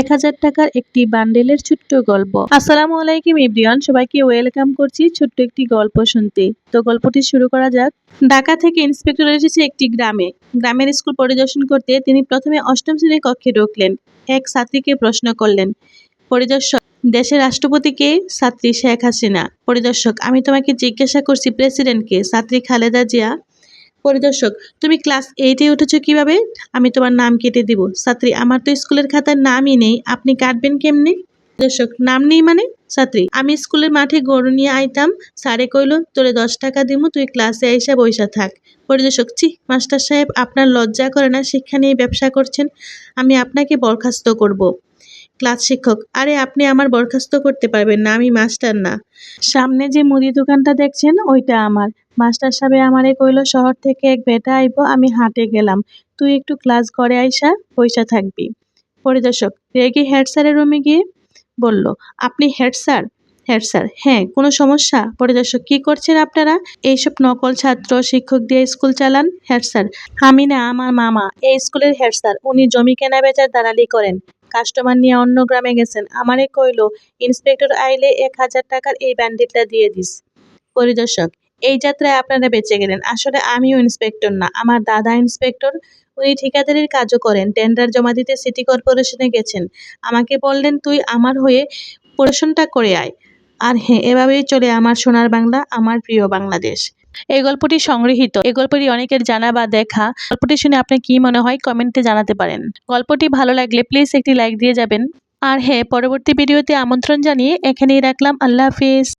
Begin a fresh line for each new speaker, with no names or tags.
এক হাজার টাকার একটি বান্ডেলের ছোট্ট গল্প। আসসালামু আলাইকুম ইব্রিয়ান সবাইকে ওয়েলকাম করছি ছোট্ট একটি গল্প শুনতে। তো গল্পটি শুরু করা যাক। ঢাকা থেকে ইন্সপেক্টর এসেছে একটি গ্রামে। গ্রামের স্কুল পরিদর্শন করতে তিনি প্রথমে অষ্টম শ্রেণির কক্ষে ঢুকলেন। এক ছাত্রীকে প্রশ্ন করলেন, পরিদর্শক, দেশের রাষ্ট্রপতিকে ছাত্রী শেখ হাসিনা, পরিদর্শক, আমি তোমাকে জিজ্ঞাসা করছি প্রেসিডেন্টকে ছাত্রী খালেদা জিয়া পরিদর্শক, তুমি ক্লাস এইটে উঠেছো কীভাবে? আমি তোমার নাম কেটে দিব। ছাত্রী, আমার তো স্কুলের খাতার নামই নেই। আপনি কাটবেন কেমনে? দর্শক নাম নেই মানে? ছাত্রী, আমি স্কুলের মাঠে গরু নিয়ে আইতাম। স্যারে কইলো, তোরে দশ টাকা দিমু, তুই ক্লাসে আইসা বইসা থাক। পরিদর্শক চি মাস্টার সাহেব আপনার লজ্জা করে না, শিক্ষা নিয়ে ব্যবসা করছেন। আমি আপনাকে বরখাস্ত করব। ক্লাস শিক্ষক, আরে আপনি আমার বরখাস্ত করতে পারবেন না, আমি মাস্টার না। সামনে যে মুদি দোকানটা দেখছেন, ওইটা আমার। মাস্টার সাহেব আমারে কইলো, শহর থেকে এক বেটা আইবো, আমি হাটে গেলাম। তুই একটু ক্লাস করে আইসা, পয়সা থাকবি। পরিদর্শক, রেগে হেড স্যারের রুমে গিয়ে বলল, আপনি হেড স্যার? হেড স্যার হ্যাঁ কোনো সমস্যা? পরিদর্শক, কি করছেন আপনারা? এইসব নকল ছাত্র, শিক্ষক দিয়ে স্কুল চালান? হেড স্যার, আমি না, আমার মামা। এই স্কুলের হেড স্যার, উনি জমি কেনা বেচার দালালি করেন। কাস্টমার নিয়ে অন্য গ্রামে গেছেন। আমারে কইলো, ইন্সপেক্টর আইলে এক হাজার টাকার এই ব্যান্ডেলটা দিয়ে দিস। পরিদর্শক এই যাত্রায় আপনারা বেঁচে গেলেন। আসলে আমিও ইন্সপেক্টর না, আমার দাদা ইন্সপেক্টর। উনি ঠিকাদারির কাজও করেন টেন্ডার জমা দিতে সিটি কর্পোরেশনে গেছেন। আমাকে বললেন, তুই আমার হয়ে পড়াশোনাটা করে আয়। আর হ্যাঁ এভাবেই চলে আমার সোনার বাংলা, আমার প্রিয় বাংলাদেশ। এই গল্পটি সংগৃহীত। এই গল্পটি অনেকের জানা বা দেখা। গল্পটি শুনে আপনি কি মনে হয় কমেন্টে জানাতে পারেন। গল্পটি ভালো লাগলে প্লিজ একটি লাইক দিয়ে যাবেন। আর হ্যাঁ পরবর্তী ভিডিওতে আমন্ত্রণ জানিয়ে এখানেই রাখলাম। আল্লাহ হাফিজ।